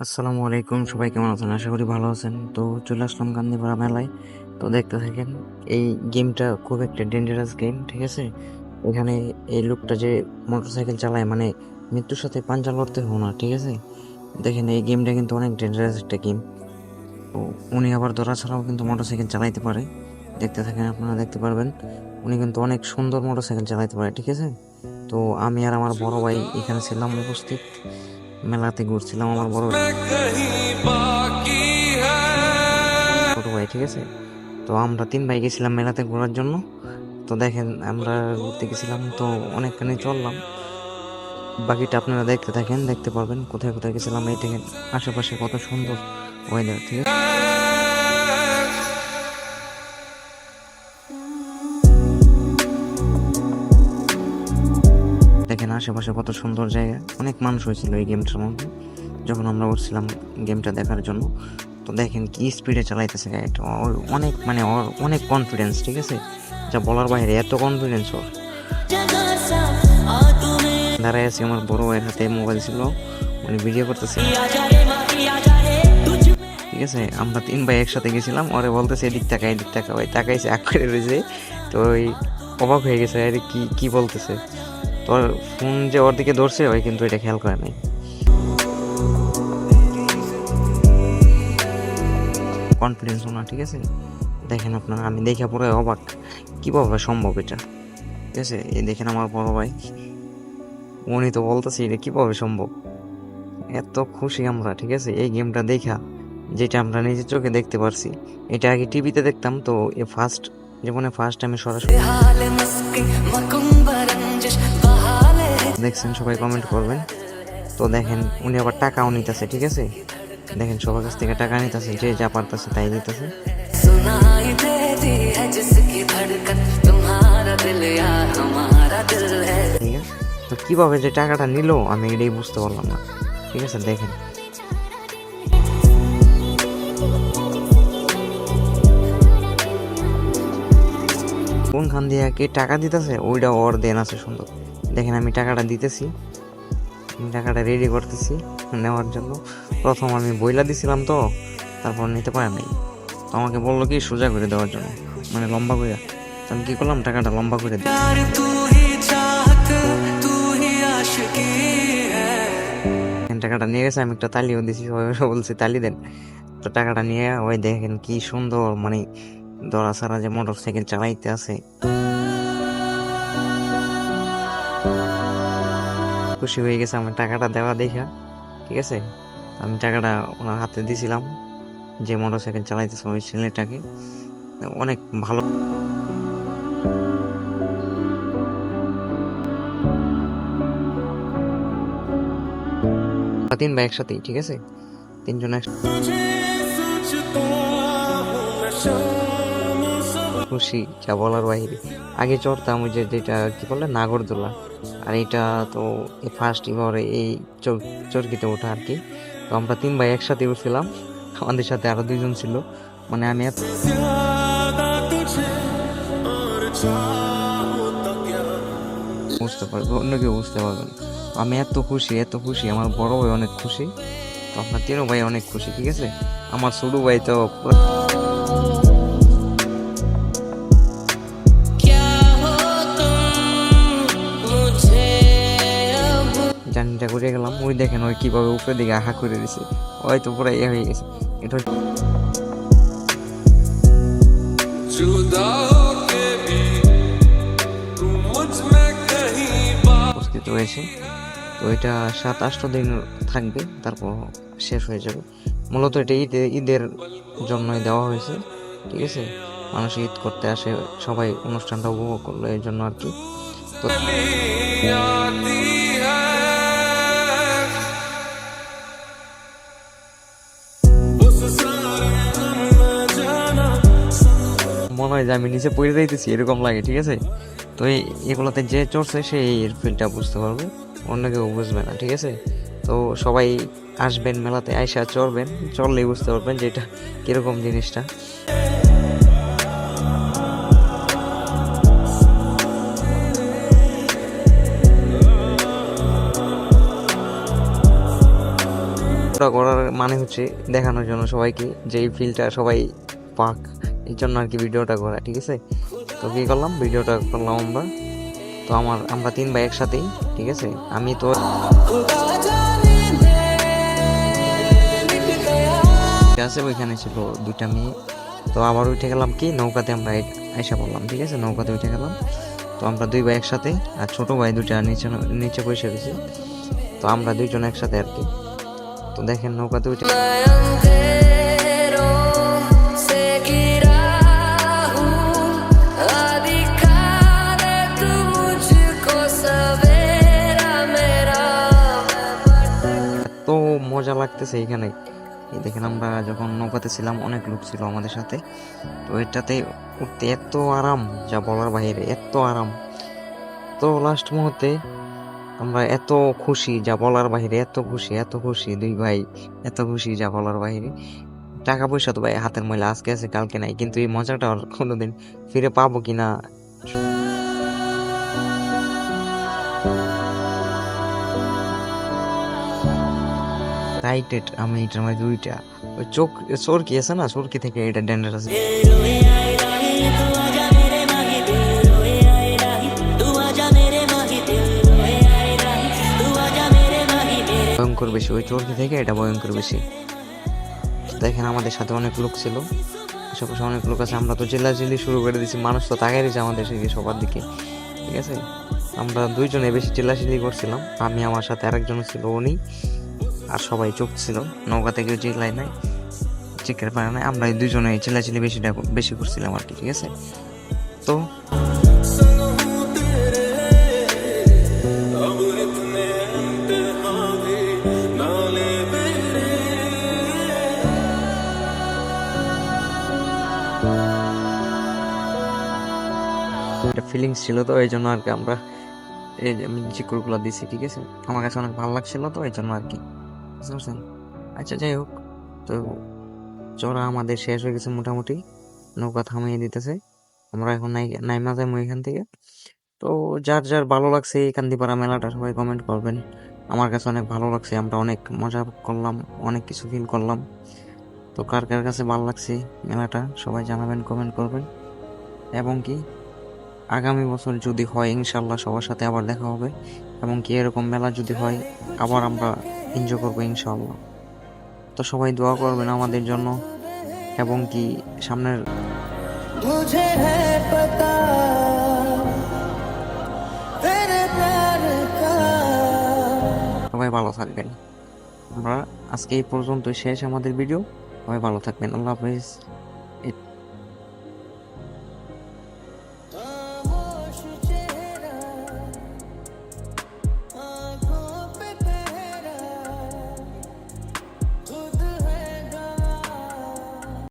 আসসালামু আলাইকুম, সবাই কেমন আছেন? আশা করি ভালো আছেন। তো চলে আসলাম গান্ধীপাড়া মেলায়। তো দেখতে থাকেন, এই গেমটা খুব একটা ডেঞ্জারাস গেম ঠিক আছে? এখানে এই লোকটা যে মোটরসাইকেল চালায় মানে মৃত্যুর সাথে পাঞ্জা লড়তে হব না, ঠিক আছে? দেখেন, এই গেমটা কিন্তু অনেক ডেঞ্জারাস একটা গেম তো উনি আবার ধরা ছাড়াও কিন্তু মোটরসাইকেল চালাইতে পারে। দেখতে থাকেন, আপনারা দেখতে পারবেন। উনি কিন্তু অনেক সুন্দর মোটরসাইকেল চালাইতে পারে, ঠিক আছে? তো আমি আর আমার বড় ভাই এখানে ছিলাম উপস্থিত। মেলাতে ঘুরছিলাম আমার বড় ছোট ভাই, ঠিক আছে? তো আমরা তিন ভাই গেছিলাম মেলাতে ঘোরার জন্য। তো দেখেন, আমরা ঘুরতে গেছিলাম, তো অনেকখানি চললাম। বাকিটা আপনারা দেখতে থাকেন, দেখতে পারবেন কোথায় কোথায় গেছিলাম। এই দেখেন, আশেপাশে কত সুন্দর ওয়েদার ঠিক আছে? আশেপাশে কত সুন্দর জায়গা। অনেক মানুষ হয়েছিল এই গেমটার মধ্যে, যখন আমরা উঠছিলাম গেমটা দেখার জন্য। তো দেখেন কি স্পিডে চালাইতেছে গাড়িটা ওর অনেক মানে অনেক কনফিডেন্স ঠিক আছে? যা বলার বাইরে, এত কনফিডেন্স ওর। দাঁড়ায় আছে আমার বড় ভাইয়ের হাতে মোবাইল ছিল। উনি ভিডিও করতেছে। ঠিক আছে? আমরা তিন ভাই একসাথে গেছিলাম, ওরে বলতেছে, এদিক টাকা এদিক টাকা ভাই তাকাইছে করে রয়েছে তো ওই অবাক হয়ে গেছে, আরে কি কি বলতেছে? তোর ফোন যে ওর দিকে ধরছে, ওই কিন্তু এটা খেয়াল করে নাই। কনফিডেন্স না, ঠিক আছে? দেখেন আপনারা, আমি দেখে পুরো অবাক। কীভাবে সম্ভব এটা? ঠিক আছে? এই দেখেন আমার বড় ভাই। উনি তো বলতেছে, এটা কীভাবে সম্ভব? এত খুশি আমরা, ঠিক আছে? এই গেমটা দেখা, যেটা আমরা নিজের চোখে দেখতে পারছি। এটা আগে টিভিতে দেখতাম, তো এ ফার্স্ট জীবনে ফার্স্ট আমি সরাসরি দেখছেন, সবাই কমেন্ট করবেন। তো দেখেন, উনি আবার টাকাও নিতেছে, ঠিক আছে? দেখেন, সবার কাছ থেকে টাকা নিতেছে, যে যা পারতেছে তাই দিতেছে। তো কীভাবে যে টাকাটা নিল, আমি এটাই বুঝতে পারলাম না। ঠিক আছে, দেখেন। কোনখান দিয়ে কে টাকা দিতেছে ওইটা ওর দেন আছে সুন্দর। দেখেন আমি টাকাটা দিতেছি। আমি টাকাটা রেডি করতেছি নেওয়ার জন্য। প্রথম আমি বইলা দিছিলাম তো তারপর নিতে পারে নাই। তো আমাকে বলল কি সোজা করে দেওয়ার জন্য। মানে লম্বা করে আমি কী করলাম টাকাটা লম্বা করে টাকাটা নিয়ে গেছে আমি একটা তালিও দিছি বলছি তালি দেন। তো টাকাটা নিয়ে ওই দেখেন কি সুন্দর মানে দড়া সারা যে মোটর সাইকেল চালাইতে আছে। খুশি হয়ে গেছে আমার টাকাটা দেওয়া দেখা, ঠিক আছে? আমি টাকাটা ওনার হাতে দিয়েছিলাম, যে মোটর সাইকেল চালাইতেছে ওই ছেলেটাকে। অনেক ভালো। তিন ভাই একসাথেই, ঠিক আছে? তিনজন একসাথে। খুশি, যা বলার বাইরে। আগে চড়তাম ওই যে যেটা, কি বলে, নাগরদোলা। আর এটা তো ফার্স্ট এবারে এই চর- চরকিতে ওঠা আর কি। তো আমরা তিন ভাই একসাথে উঠছিলাম। আমাদের সাথে আরও দুইজন ছিল। মানে আমি এত বুঝতে পারবে, অন্য কেউ বুঝতে পারবেন আমি এত খুশি এত খুশি, আমার বড় ভাই অনেক খুশি। তো আপনার তেরো ভাই অনেক খুশি, ঠিক আছে? আমার ছোট ভাই তো জার্নিটা করে গেলাম, ওই দেখেন ওই কীভাবে উপরে দিকে আহা করে দিছে। হয়তো পুরো ইয়ে হয়ে গেছে। এটা উপস্থিত হয়েছে। তো এটা সাত আষ্ট দিন থাকবে, তারপর শেষ হয়ে যাবে। মূলত এটা ঈদে, ঈদের জন্যই দেওয়া হয়েছে, ঠিক আছে? মানুষ ঈদ করতে আসে, সবাই অনুষ্ঠানটা উপভোগ করল, এই জন্য আর কি। তো মনে হয় যে আমি নিচে পড়ে যাইতেছি, এরকম লাগে, ঠিক আছে? তো এই এগুলোতে যে চড়ছে সে এর ফিলটা বুঝতে পারবে, অন্য কেউ বুঝবে না, ঠিক আছে? তো সবাই আসবেন মেলাতে, আইসা চড়বেন, চড়লেই বুঝতে পারবেন যে এটা কীরকম জিনিসটা। করার মানে হচ্ছে দেখানোর জন্য সবাইকে যে এই ফিলটা সবাই পাক। এই জন্য আর কি ভিডিওটা করা, ঠিক আছে? তো কী করলাম? ভিডিওটা করলাম আমরা। তো আমার, আমরা তিন ভাই একসাথেই, ঠিক আছে? আমি তো আছে, ওইখানে ছিল দুইটা মেয়ে। তো আবার উঠে গেলাম কি? নৌকাতে আমরা আইসা পড়লাম, ঠিক আছে? নৌকাতে উঠে গেলাম। তো আমরা দুই ভাই একসাথে, আর ছোট ভাই দুইটা নিচে নিচে বসে রয়েছে। তো আমরা দুইজন একসাথে আর কি। তো দেখেন, নৌকাতে উঠে এত মজা লাগতেছে এখানে এই দেখেন আমরা যখন নৌকাতে ছিলাম, অনেক লোক ছিল আমাদের সাথে। তো এটাতে উঠতে এত আরাম, যা বলার বাইরে, এত আরাম। তো লাস্ট মুহূর্তে আমরা এত খুশি, যা বলার বাইরে, এত খুশি এত খুশি, দুই ভাই, এত খুশি, যা বলার বাহিরে টাকা পয়সা তো ভাই, হাতের ময়লা আজকে আছে, কালকে নাই, কিন্তু এই মজাটা আর কোনোদিন ফিরে পাবো কিনা? রাইটেড, আমি এটার মধ্যে দুইটা। ওই চোখ, চোরকি আছে না, চোরকি থেকে এটা ডেঞ্জারাস ভয়ঙ্কর বেশি, ওই চোরকি থেকে এটা ভয়ঙ্কর বেশি। দেখেন, আমাদের সাথে অনেক লোক ছিল। আশেপাশে অনেক লোক আছে, আমরা তো চিল্লাচিল্লি শুরু করে দিছি মানুষ তো তাকাই দিয়েছে আমাদের দিকে সবার দিকে। ঠিক আছে? আমরা দুইজনে বেশি চিল্লাচিল্লি করছিলাম, আমি আমার সাথে আরেকজন ছিল, উনি। আর সবাই চোখ ছিল। নৌকা থেকে চিল্লাই নাই চিকের পারে নাই। আমরা দুজনে চিল্লাচিল্লি বেশি বেশি করছিলাম আর কি, ঠিক আছে? তো একটা ফিলিংস ছিল তো, এই জন্য আর কি আমরা এই যে আমি চিকুরগুলো দিছি, ঠিক আছে? আমার কাছে অনেক ভালো লাগছিল তো, এই জন্য আর কি। বুঝতে পারছেন? আচ্ছা যাই হোক, তো চড়া আমাদের শেষ হয়ে গেছে মোটামুটি। নৌকা থামিয়ে দিতেছে। আমরা এখন নাই নাইমা যাব এখান থেকে। তো যার যার ভালো লাগছে এই কান্দিপাড়া মেলাটা সবাই কমেন্ট করবেন। আমার কাছে অনেক ভালো লাগছে, আমরা অনেক মজা করলাম, অনেক কিছু ফিল করলাম। তো কার কার কাছে ভালো লাগছে মেলাটা সবাই জানাবেন কমেন্ট করবেন। এবং কি, আগামী বছর যদি হয় ইনশাল্লাহ সবার সাথে আবার দেখা হবে। এবং কি, এরকম মেলা যদি হয়, আবার আমরা এনজয় করব ইনশাল্লাহ তো সবাই দোয়া করবেন আমাদের জন্য এবং কি সামনের সবাই ভালো থাকবেন। আমরা আজকে এই পর্যন্ত শেষ আমাদের ভিডিও। সবাই ভালো থাকবেন। আল্লাহ হাফিজ।